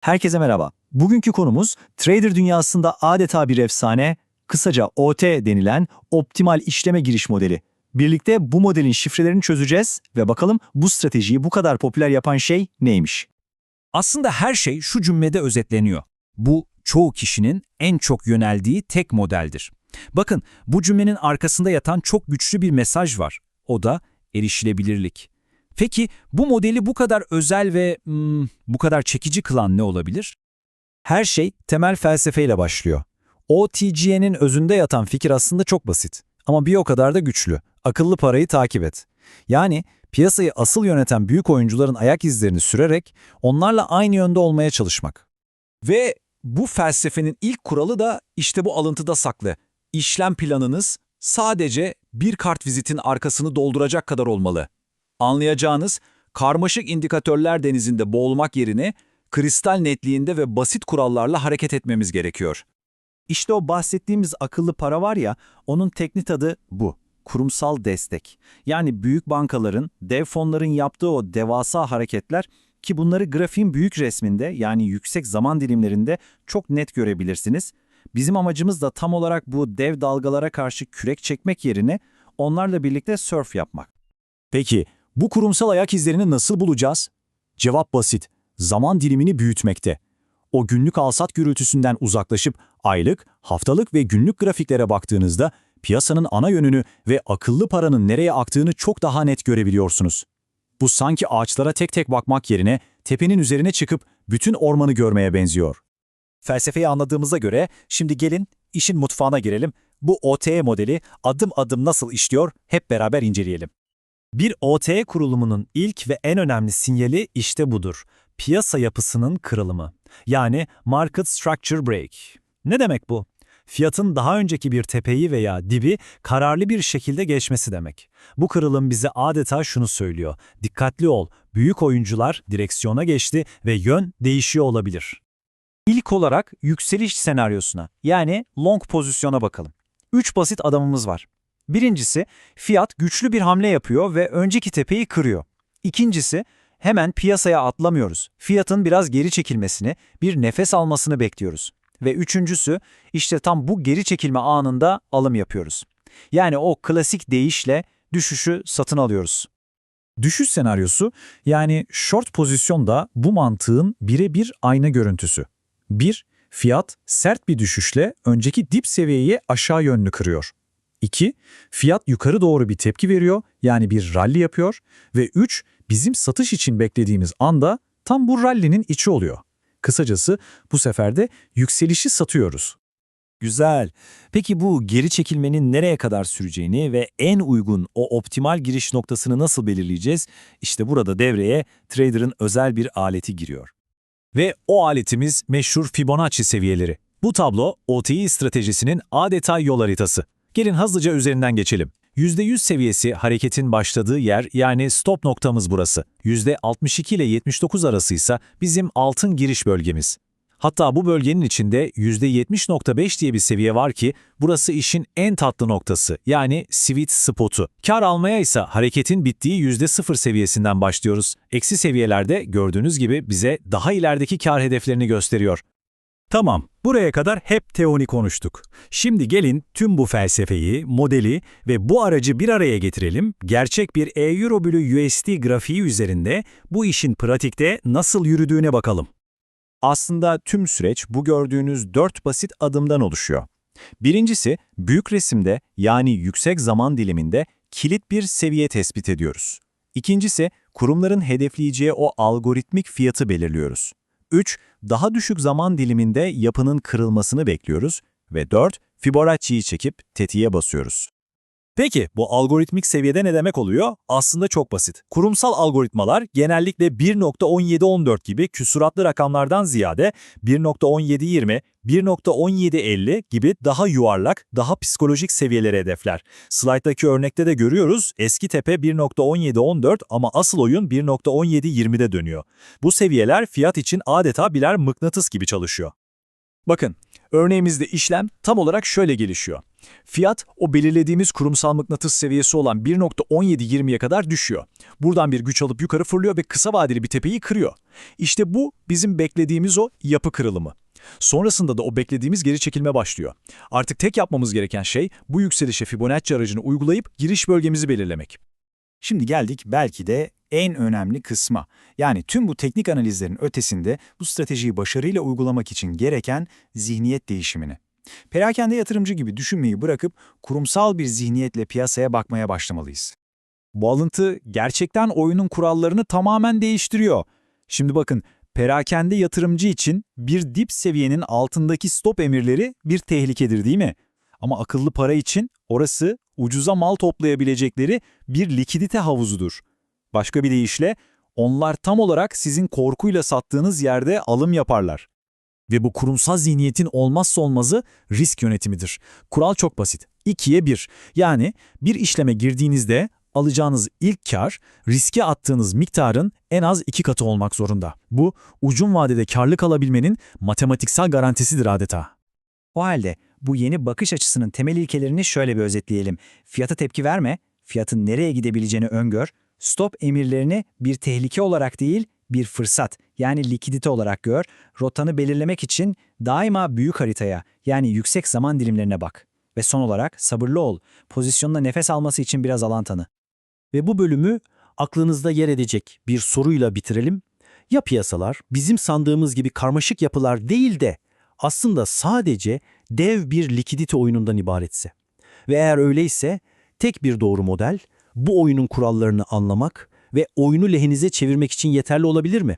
Herkese merhaba. Bugünkü konumuz trader dünyasında adeta bir efsane, kısaca OT denilen optimal işleme giriş modeli. Birlikte bu modelin şifrelerini çözeceğiz ve bakalım bu stratejiyi bu kadar popüler yapan şey neymiş? Aslında her şey şu cümlede özetleniyor. Bu çoğu kişinin en çok yöneldiği tek modeldir. Bakın bu cümlenin arkasında yatan çok güçlü bir mesaj var. O da erişilebilirlik. Peki bu modeli bu kadar özel ve hmm, bu kadar çekici kılan ne olabilir? Her şey temel felsefeyle başlıyor. OTG'nin özünde yatan fikir aslında çok basit ama bir o kadar da güçlü. Akıllı parayı takip et. Yani piyasayı asıl yöneten büyük oyuncuların ayak izlerini sürerek onlarla aynı yönde olmaya çalışmak. Ve bu felsefenin ilk kuralı da işte bu alıntıda saklı. İşlem planınız sadece bir kart vizitin arkasını dolduracak kadar olmalı. Anlayacağınız karmaşık indikatörler denizinde boğulmak yerine kristal netliğinde ve basit kurallarla hareket etmemiz gerekiyor. İşte o bahsettiğimiz akıllı para var ya, onun teknik adı bu. Kurumsal destek. Yani büyük bankaların, dev fonların yaptığı o devasa hareketler ki bunları grafiğin büyük resminde yani yüksek zaman dilimlerinde çok net görebilirsiniz. Bizim amacımız da tam olarak bu dev dalgalara karşı kürek çekmek yerine onlarla birlikte surf yapmak. Peki bu kurumsal ayak izlerini nasıl bulacağız? Cevap basit. Zaman dilimini büyütmekte. O günlük alsat gürültüsünden uzaklaşıp aylık, haftalık ve günlük grafiklere baktığınızda piyasanın ana yönünü ve akıllı paranın nereye aktığını çok daha net görebiliyorsunuz. Bu sanki ağaçlara tek tek bakmak yerine tepenin üzerine çıkıp bütün ormanı görmeye benziyor. Felsefeyi anladığımıza göre şimdi gelin işin mutfağına girelim. Bu OTE modeli adım adım nasıl işliyor hep beraber inceleyelim. Bir OTE kurulumunun ilk ve en önemli sinyali işte budur. Piyasa yapısının kırılımı. Yani Market Structure Break. Ne demek bu? Fiyatın daha önceki bir tepeyi veya dibi kararlı bir şekilde geçmesi demek. Bu kırılım bize adeta şunu söylüyor. Dikkatli ol, büyük oyuncular direksiyona geçti ve yön değişiyor olabilir. İlk olarak yükseliş senaryosuna yani long pozisyona bakalım. Üç basit adamımız var. Birincisi, fiyat güçlü bir hamle yapıyor ve önceki tepeyi kırıyor. İkincisi, hemen piyasaya atlamıyoruz. Fiyatın biraz geri çekilmesini, bir nefes almasını bekliyoruz. Ve üçüncüsü, işte tam bu geri çekilme anında alım yapıyoruz. Yani o klasik deyişle düşüşü satın alıyoruz. Düşüş senaryosu, yani short pozisyonda bu mantığın birebir ayna görüntüsü. 1. Fiyat sert bir düşüşle önceki dip seviyeyi aşağı yönlü kırıyor. 2. Fiyat yukarı doğru bir tepki veriyor, yani bir rally yapıyor. Ve 3. Bizim satış için beklediğimiz anda tam bu rally'nin içi oluyor. Kısacası bu sefer de yükselişi satıyoruz. Güzel. Peki bu geri çekilmenin nereye kadar süreceğini ve en uygun o optimal giriş noktasını nasıl belirleyeceğiz? İşte burada devreye trader'ın özel bir aleti giriyor. Ve o aletimiz meşhur Fibonacci seviyeleri. Bu tablo OTI stratejisinin adeta yol haritası. Gelin hızlıca üzerinden geçelim. %100 seviyesi hareketin başladığı yer yani stop noktamız burası. %62 ile 79 arası ise bizim altın giriş bölgemiz. Hatta bu bölgenin içinde %70.5 diye bir seviye var ki burası işin en tatlı noktası yani sweet spot'u. Kar almaya ise hareketin bittiği %0 seviyesinden başlıyoruz. Eksi seviyelerde gördüğünüz gibi bize daha ilerideki kar hedeflerini gösteriyor. Tamam, buraya kadar hep teoni konuştuk. Şimdi gelin tüm bu felsefeyi, modeli ve bu aracı bir araya getirelim. Gerçek bir E-Euro bölü USD grafiği üzerinde bu işin pratikte nasıl yürüdüğüne bakalım. Aslında tüm süreç bu gördüğünüz dört basit adımdan oluşuyor. Birincisi, büyük resimde yani yüksek zaman diliminde kilit bir seviye tespit ediyoruz. İkincisi, kurumların hedefleyeceği o algoritmik fiyatı belirliyoruz. 3. Daha düşük zaman diliminde yapının kırılmasını bekliyoruz. Ve 4. Fibonacci'yi çekip tetiğe basıyoruz. Peki bu algoritmik seviyede ne demek oluyor? Aslında çok basit. Kurumsal algoritmalar genellikle 1.1714 gibi küsuratlı rakamlardan ziyade 1.1720, 1.1750 gibi daha yuvarlak, daha psikolojik seviyeleri hedefler. Slayttaki örnekte de görüyoruz eski tepe 1.1714 ama asıl oyun 1.1720'de dönüyor. Bu seviyeler fiyat için adeta birer mıknatıs gibi çalışıyor. Bakın, Örneğimizde işlem tam olarak şöyle gelişiyor. Fiyat o belirlediğimiz kurumsal mıknatıs seviyesi olan 1.1720'ye kadar düşüyor. Buradan bir güç alıp yukarı fırlıyor ve kısa vadeli bir tepeyi kırıyor. İşte bu bizim beklediğimiz o yapı kırılımı. Sonrasında da o beklediğimiz geri çekilme başlıyor. Artık tek yapmamız gereken şey bu yükselişe Fibonacci aracını uygulayıp giriş bölgemizi belirlemek. Şimdi geldik belki de en önemli kısma. Yani tüm bu teknik analizlerin ötesinde bu stratejiyi başarıyla uygulamak için gereken zihniyet değişimini. Perakende yatırımcı gibi düşünmeyi bırakıp kurumsal bir zihniyetle piyasaya bakmaya başlamalıyız. Bu alıntı gerçekten oyunun kurallarını tamamen değiştiriyor. Şimdi bakın, perakende yatırımcı için bir dip seviyenin altındaki stop emirleri bir tehlikedir değil mi? Ama akıllı para için orası ucuza mal toplayabilecekleri bir likidite havuzudur. Başka bir deyişle onlar tam olarak sizin korkuyla sattığınız yerde alım yaparlar. Ve bu kurumsal zihniyetin olmazsa olmazı risk yönetimidir. Kural çok basit. 2'ye 1. Yani bir işleme girdiğinizde alacağınız ilk kar, riske attığınız miktarın en az iki katı olmak zorunda. Bu, uzun vadede karlı alabilmenin matematiksel garantisidir adeta. O halde bu yeni bakış açısının temel ilkelerini şöyle bir özetleyelim. Fiyata tepki verme, fiyatın nereye gidebileceğini öngör, stop emirlerini bir tehlike olarak değil, bir fırsat yani likidite olarak gör, rotanı belirlemek için daima büyük haritaya yani yüksek zaman dilimlerine bak. Ve son olarak sabırlı ol, pozisyonda nefes alması için biraz alan tanı. Ve bu bölümü aklınızda yer edecek bir soruyla bitirelim. Ya piyasalar bizim sandığımız gibi karmaşık yapılar değil de aslında sadece dev bir likidite oyunundan ibaretse? Ve eğer öyleyse tek bir doğru model bu oyunun kurallarını anlamak ve oyunu lehinize çevirmek için yeterli olabilir mi?